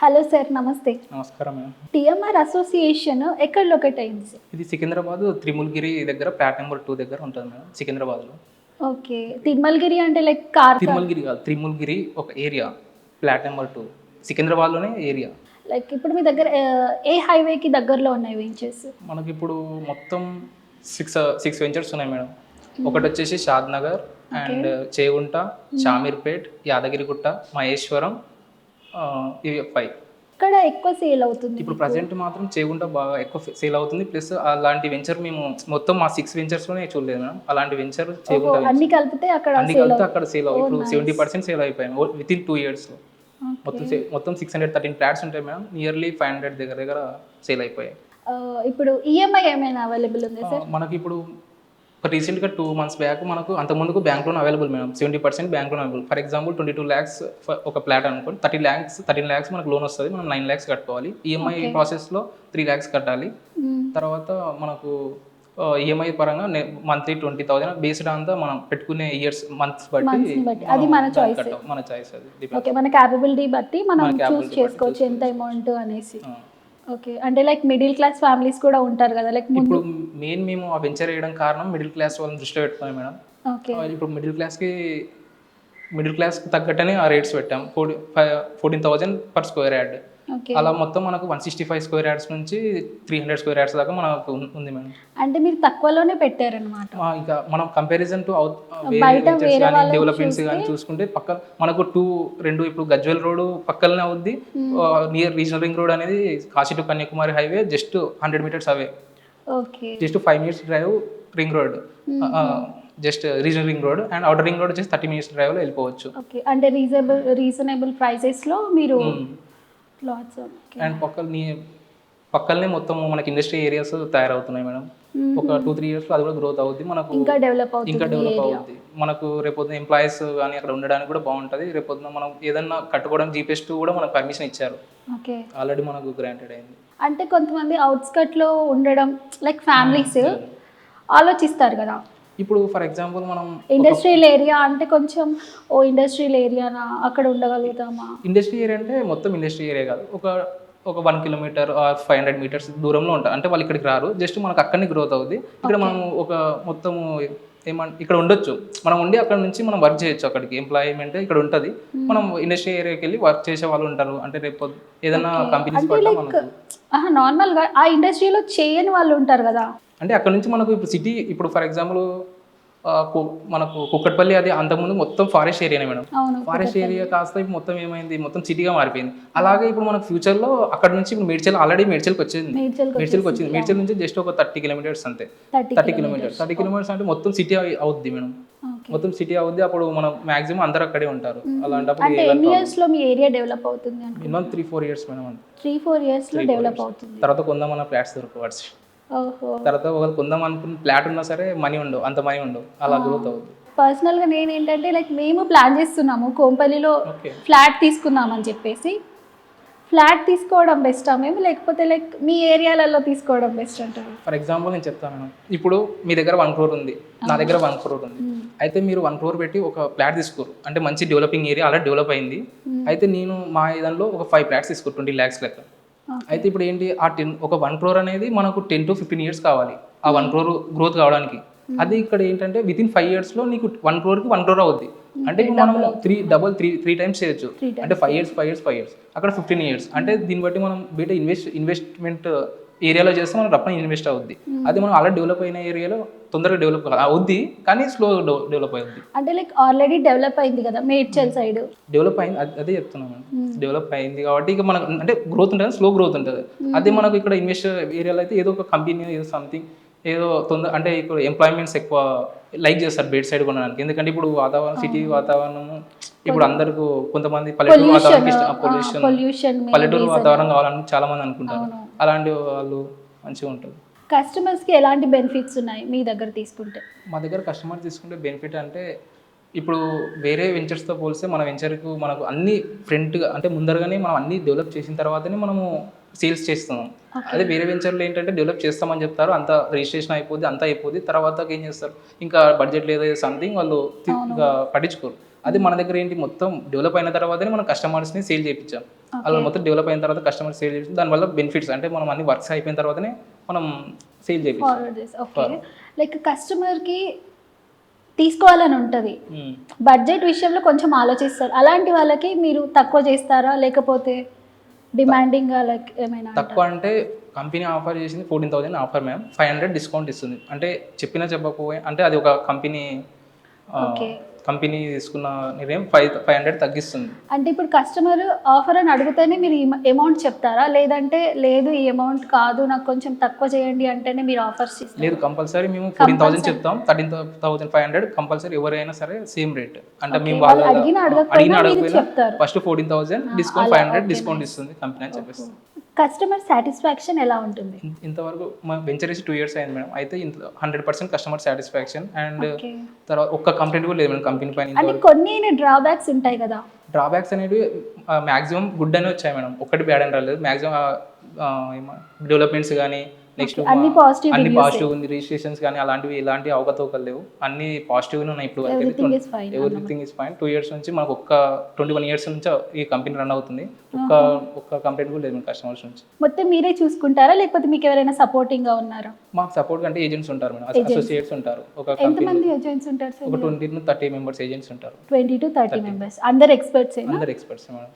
Hello sir నమస్తే. నమస్కారం madam. TMR association ఎక్కడ లొకేట్ అయింది? సార్ ఇది సికింద్రాబాద్ త్రిముల్గిరి దగ్గర ప్లాట్ నెంబర్ టూ దగ్గర ఉంటుంది మేడం సికింద్రాబాద్లో. ఓకే. తిరుమలగిరి అంటే లైక్ కార్ తిరుమలగిరి కాదు త్రిముల్గిరి ఒక ఏరియా ప్లాట్ నెంబర్ టూ. సికింద్రాబాద్లోనే ఏరియా. లైక్ ఇప్పుడు మీ దగ్గర ఏ హైవేకి దగ్గరలో ఉన్నాయి వెంచర్స్? మనకి ఇప్పుడు మొత్తం సిక్స్ సిక్స్ వెంచర్స్ ఉన్నాయి మేడం. ఒకటి వచ్చేసి షాద్ నగర్ అండ్ చేగుంట షామీర్పేట్ యాదగిరిగుట్ట మహేశ్వరం ఇవి ఫైవ్ ఇక్కడ ఎక్కువ సేల్ అవుతుంది ఇప్పుడు ప్రజెంట్ మాత్రం చేగుంట బాగా ఎక్కువ సేల్ అవుతుంది. ప్లస్ అలాంటి వెంచర్ మేము మొత్తం మా సిక్స్ వెంచర్స్లోనే చూడలేదు మేడం. అలాంటి వెంచర్ చేగుంట. అన్ని కలిపితే అక్కడ అన్ని కలిపితే అక్కడ సేల్ అవ్వ ఇప్పుడు సెవెంటీ పర్సెంట్ సేల్ అయిపోయాయి విత్ ఇన్ టూ ఇయర్స్ మొత్తం మొత్తం సిక్స్ హండ్రెడ్ థర్టీన్ ఫ్లాట్స్ ఉంటాయి మేడం. నియర్లీ ఫైవ్ హండ్రెడ్ దగ్గర దగ్గర సేల్ అయిపోయాయి. ఇప్పుడు ఈఎంఐ ఏమైనా అవైలబుల్ ఉంది సార్ మనకి ఇప్పుడు రీసెంట్గా టూ మంత్స్ బ్యాక్ మనకు అంత ముందుకు bank loan available madam seventy percent bank loan available for example twenty two lakhs ఒక ఫ్లాట్ అనుకోండి థర్టీ ల్యాక్స్ థర్టీన్ ల్యాక్స్ మనకు లోన్ వస్తుంది మనం నైన్ ల్యాక్స్ కట్టుకోవాలి ఈఎంఐ ప్రాసెస్లో త్రీ ల్యాక్స్ కట్టాలి తర్వాత మనకు ఈఎంఐ పరంగా మంత్లీ ట్వంటీ థౌసండ్ బేస్డ్ అంతా మనం పెట్టుకునే ఇయర్స్ మంత్స్ బట్టి. అది మనం. కట్టాం. మన చాయిస్ అది. ఓకే మన క్యాపబిలిటీ బట్టి మనం చూస్ చేసుకోవచ్చు ఎంత అమౌంట్ అనేసి. ఓకే అంటే లైక్ మిడిల్ క్లాస్ ఫ్యామిలీస్ కూడా ఉంటారు కదా లైక్ ఇప్పుడు మెయిన్ మేము ఆ వెంచర్ వేయడం కారణం మిడిల్ క్లాస్ వాళ్ళని దృష్టిలో పెట్టుకున్నాం మేడం. ఓకే ఇప్పుడు మిడిల్ క్లాస్కి మిడిల్ క్లాస్కి తగ్గట్టనే ఆ రేట్స్ పెట్టాం. Forty fourteen thousand per square yard okay అలా మొత్తం మనకు one sixty five square yards నుంచి త్రీ హండ్రెడ్ స్క్వేర్ యార్డ్స్ దాకా మనకు ఉంది మేడం. అంటే మీరు తక్కువలోనే పెట్టారనమాట ఇంకా మనం కంపారిజన్ టు డెవలప్మెంట్స్ కానీ చూసుకుంటే పక్క మనకు టూ రెండు ఇప్పుడు గజ్వెల్ రోడ్ పక్కనే అవుద్ది. నియర్ రీజనల్ రింగ్ రోడ్ అనేది Kashi to Kanyakumari highway just hundred metres away just five minutes drive ring road just regional ring road and outer ring road వచ్చేసి థర్టీ మినిట్స్ డ్రైవ్లో వెళ్ళిపోవచ్చు. ఓకే. అంటే reasonable reasonable ప్రైసెస్లో మీరు plots and పక్కన నీ పక్కనే మొత్తం మనకి ఇండస్ట్రీ ఏరియాస్ తయారవుతున్నాయి మేడం. ఒక టూ త్రీ ఇయర్స్లో అది కూడా గ్రోత్ అవుద్ది. మనకు ఇంకా డెవలప్ ఇంకా అవుతుంది డెవలప్ అవుద్ది. మనకు రేపొద్దున ఎంప్లాయీస్ కానీ అక్కడ ఉండడానికి కూడా బాగుంటుంది. రేపొద్దున మనం ఏదన్నా కట్టుకోవడం జీపీఎస్ టూ కూడా మనకు పర్మిషన్ ఇచ్చారు. ఓకే. ఆల్రెడీ మనకు గ్రాంటెడ్ అయింది. అంటే కొంతమంది అవుట్స్కట్లో ఉండడం లైక్ ఫ్యామిలీస్ ఆలోచిస్తారు కదా. ఇప్పుడు ఫర్ ఎగ్జాంపుల్ మనం ఇండస్ట్రియల్ ఏరియా అంటే కొంచెం ఓ ఇండస్ట్రియల్ ఏరియానా అక్కడ ఉండగలుగుతామా? ఇండస్ట్రీ ఏరియా అంటే మొత్తం ఇండస్ట్రీ ఏరియా కాదు. ఒక ఒక one kilometre or five hundred metres దూరంలో ఉంటారు అంటే వాళ్ళు ఇక్కడికి రారు. జస్ట్ మనకు అక్కడనే గ్రోత్ అవుద్ది. ఇక్కడ మనం ఒక మొత్తము ఏమంట ఇక్కడ ఉండొచ్చు. మనం ఉండి అక్కడ నుంచి మనం వర్క్ చేయొచ్చు అక్కడికి. ఎంప్లాయ్మెంట్ ఇక్కడ ఉంటుంది. మనం ఇండస్ట్రీ ఏరియాకి వెళ్ళి వర్క్ చేసే వాళ్ళు ఉంటారు. అంటే రేపు ఏదైనా కంపెనీస్ నార్మల్గా ఆ ఇండస్ట్రీలో చేయని వాళ్ళు ఉంటారు కదా? అంటే అక్కడ నుంచి మనకు ఇప్పుడు సిటీ ఇప్పుడు ఫర్ ఎగ్జాంపుల్ మనకు కుక్కట్పల్లి అది అంతకుముందు మొత్తం ఫారెస్ట్ ఏరియానే మేడం. ఫారెస్ట్ ఏరియా కాస్త ఇప్పుడు మొత్తం ఏమైంది? మొత్తం సిటీగా మారిపోయింది. అలాగే ఇప్పుడు మనకు ఫ్యూచర్లో అక్కడ నుంచి ఇప్పుడు మేడ్చల్ ఆల్రెడీ మేడ్చల్కి వచ్చింది. మేడ్చల్ మేడ్చల్కి వచ్చింది. మేడ్చల్ నుంచి జస్ట్ ఒక థర్టీ కిలోమీటర్స్ అంతే. Thirty kilometres. థర్టీ కిలోమీటర్స్ అంటే మొత్తం సిటీ అవుద్ది మేడం. మొత్తం సిటీ అవుద్ది. అప్పుడు మనం మాక్సిమం అందరు అక్కడే ఉంటారు. అలాంటప్పుడు మీ ఏరియా డెవలప్ అవుతుంది అంటే minimum three four years madam. Three four ఇయర్స్లో డెవలప్ అవుతుంది. తర్వాత కొందామన్న ఫ్లాట్స్ దొరకవచ్చు తర్వాత ఒకవేళ కొందాం అనుకున్న ఫ్లాట్ ఉన్నా సరే మనీ ఉండవు అంత మనీ ఉండవు. అలా గ్రోత్ అవుద్ది. పర్సనల్గా నేను ఏంటంటే లైక్ మేము ప్లాన్ చేస్తున్నాము కోంపల్లిలో ఫ్లాట్ తీసుకుందామని చెప్పేసి. ఫ్లాట్ తీసుకోవడం బెస్టా మేము? లేకపోతే లైక్ మీ ఏరియాలలో తీసుకోవడం బెస్ట్ అంటారు? ఫర్ ఎగ్జాంపుల్ నేను చెప్తాను మేడం. ఇప్పుడు మీ దగ్గర వన్ క్రోర్ ఉంది. నా దగ్గర వన్ క్రోర్ ఉంది. అయితే మీరు వన్ క్రోర్ పెట్టి ఒక ఫ్లాట్ తీసుకోరు. అంటే మంచి డెవలపింగ్ ఏరియా అలా డెవలప్ అయింది. అయితే నేను మా దానిలో ఒక ఫైవ్ ఫ్లాట్స్ తీసుకోరు ట్వంటీ ల్యాక్స్ లెక్క. అయితే ఇప్పుడు ఏంటి ఆ టెన్ ఒక వన్ క్రోర్ అనేది మనకు టెన్ టు ఫిఫ్టీన్ ఇయర్స్ కావాలి. ఆ వన్ క్రోర్ గ్రోత్ కావడానికి. అది ఇక్కడ ఏంటంటే విత్ ఇన్ ఫైవ్ ఇయర్స్లో నీకు వన్ క్రోర్కి వన్ క్రోర్ అవుద్ది. అంటే ఇప్పుడు మనం three double three three times చేయొచ్చు. అంటే five years five years five years అక్కడ ఫిఫ్టీన్ ఇయర్స్ అంటే దీన్ని బట్టి మనం బయట ఇన్వెస్ట్ ఇన్వెస్ట్మెంట్ ఏరియాలో చేస్తే మనం రప్పని ఇన్వెస్ట్ అవుద్ది. అది మనం అలా డెవలప్ అయిన ఏరియాలో తొందరగా డెవలప్ అవుద్ది కానీ స్లో డెవలప్ అవుద్ది. అంటే లైక్ ఆల్రెడీ డెవలప్ అయింది కదా మేడ్చల్ సైడ్ డెవలప్ అయింది అది- అదే చెప్తున్నాను డెవలప్ అయింది కాబట్టి ఇక మనకు అంటే గ్రోత్ ఉంటుంది స్లో గ్రోత్ ఉంటుంది. అదే మనకు ఇక్కడ ఇన్వెస్ట్ ఏరియాలో అయితే ఏదో ఒక కంపెనీ ఏదో సంథింగ్ ఏదో తొందర అంటే ఇక్కడ ఎంప్లాయ్మెంట్స్ ఎక్కువ లైక్ చేస్తారు బయట సైడ్ కొనడానికి. ఎందుకంటే ఇప్పుడు వాతావరణం సిటీ వాతావరణము ఇప్పుడు అందరికి కొంతమంది పల్లెటూరు వాతావరణం పొల్యూషన్ పొల్యూషన్ పల్లెటూరు వాతావరణం కావాలని చాలా మంది అనుకుంటారు అలాంటి వాళ్ళు మంచిగా ఉంటుంది కస్టమర్స్కి ఎలాంటి బెనిఫిట్స్ ఉన్నాయి మీ దగ్గర తీసుకుంటే? మా దగ్గర కస్టమర్ తీసుకుంటే బెనిఫిట్ అంటే ఇప్పుడు వేరే వెంచర్స్తో పోలిస్తే మన వెంచర్కు మనకు అన్ని ఫ్రంట్గా అంటే ముందరగానే మనం అన్ని డెవలప్ చేసిన తర్వాతనే మనము సేల్స్ చేస్తున్నాం. అదే వేరే వెంచర్లో ఏంటంటే డెవలప్ చేస్తామని చెప్తారు. అంత రిజిస్ట్రేషన్ అయిపోద్ది అంతా అయిపోద్ది. తర్వాత ఏం చేస్తారు? ఇంకా బడ్జెట్ లేదా సంథింగ్ వాళ్ళు పట్టించుకోరు. అదే మన దగ్గర ఏంటి? మొత్తం డెవలప్ అయిన తర్వాతనే మనం కస్టమర్స్ని సేల్ చేయించాం. అలా మొత్తం డెవలప్ అయిన తర్వాత కస్టమర్ సేల్ చేసి దానివల్ల బెనిఫిట్స్ అంటే మనం అన్ని వర్క్స్ అయిపోయిన తర్వాతనే మనం సేల్ ఓకే లైక్ కస్టమర్కి తీసుకోవాలని ఉంటుంది. బడ్జెట్ విషయంలో కొంచెం ఆలోచిస్తారు. అలాంటి వాళ్ళకి మీరు తక్కువ చేస్తారా? లేకపోతే డిమాండింగ్ లైక్ ఏమైనా తక్కువ అంటే కంపెనీ ఆఫర్ చేసింది fourteen thousand offer ma'am five hundred discount ఇస్తుంది. అంటే చెప్పినా చెప్పకపోయి అంటే అది ఒక కంపెనీ. కంపెనీ తీసుకున్న నిర్ణయం ఫైవ్ ఫైవ్ హండ్రెడ్ తగ్గిస్తుంది. అంటే ఇప్పుడు కస్టమర్ ఆఫర్ అని అడిగితేనే మీరు అమౌంట్ చెప్తారా? లేదంటే లేదు ఈ అమౌంట్ కాదు నాకు కొంచెం తక్కువ చేయండి అంటేనే మీరు ఆఫర్స్ లేదు కంపల్సరీ మేము ఫోర్టీన్ థౌసండ్ చెప్తాం. Thirteen thousand five hundred compulsory ఎవరైనా సరే సేమ్ రేట్. అంటే మేము వాళ్ళు అడిగినా అడగకపోయినా. First fourteen thousand discount five hundred discount ఇస్తుంది కంపెనీ అని చెప్పేసి. కస్టమర్ సాటిస్ఫాక్షన్ ఎలా ఉంటుంది? ఇంతవరకు మా వెంచర్ టూ ఇయర్స్ అయింది మేడం. అయితే ఇంత hundred percent customer satisfaction and. తర్వాత ఒక్క కంప్లైంట్ కూడా లేదు మేడం కంపెనీ పైన కొన్ని డ్రాబ్యాక్స్ ఉంటాయి కదా? డ్రాబ్యాక్స్ అనేవి మాక్సిమం గుడ్ అనే వచ్చాయి మేడం. ఒక్కటి బ్యాడ్ అని రాలేదు. మాక్సిమం డెవలప్మెంట్స్ కానీ నెక్స్ట్ అన్ని positive అన్ని పాజిటివ్ ఉంది. రిజిస్ట్రేషన్స్ కానీ అలాంటివి ఎలాంటి అవకతవకలు లేవు. అన్ని పాజిటివ్ ఉన్నాయి ఇప్పుడు everything is fine two years నుంచి మనకు ఒక్క ట్వంటీ వన్ ఇయర్స్ నుంచి ఈ కంపెనీ రన్ అవుతుంది. ఒక్క ఒక్క కంప్లైంట్ కూడా లేదు కస్టమర్స్ నుంచి. మొత్తం మీరే చూసుకుంటారా? లేకపోతే మీకు ఎవరైనా సపోర్టింగ్గా ఉన్నారా? మాకు సపోర్ట్ అంటే ఏజెంట్స్ ఉంటారు మేడం. అసోసియేట్స్ ఉంటారు. ఒక కంపెనీ ఎంతమంది ఏజెంట్స్ ఉంటారు ఒక twenty to thirty members agents ఉంటారు. ట్వంటీ టు థర్టీ మెంబర్స్ అందరు ఎక్స్పర్ట్స్ అందరు ఎక్స్పర్ట్స్ మేడం.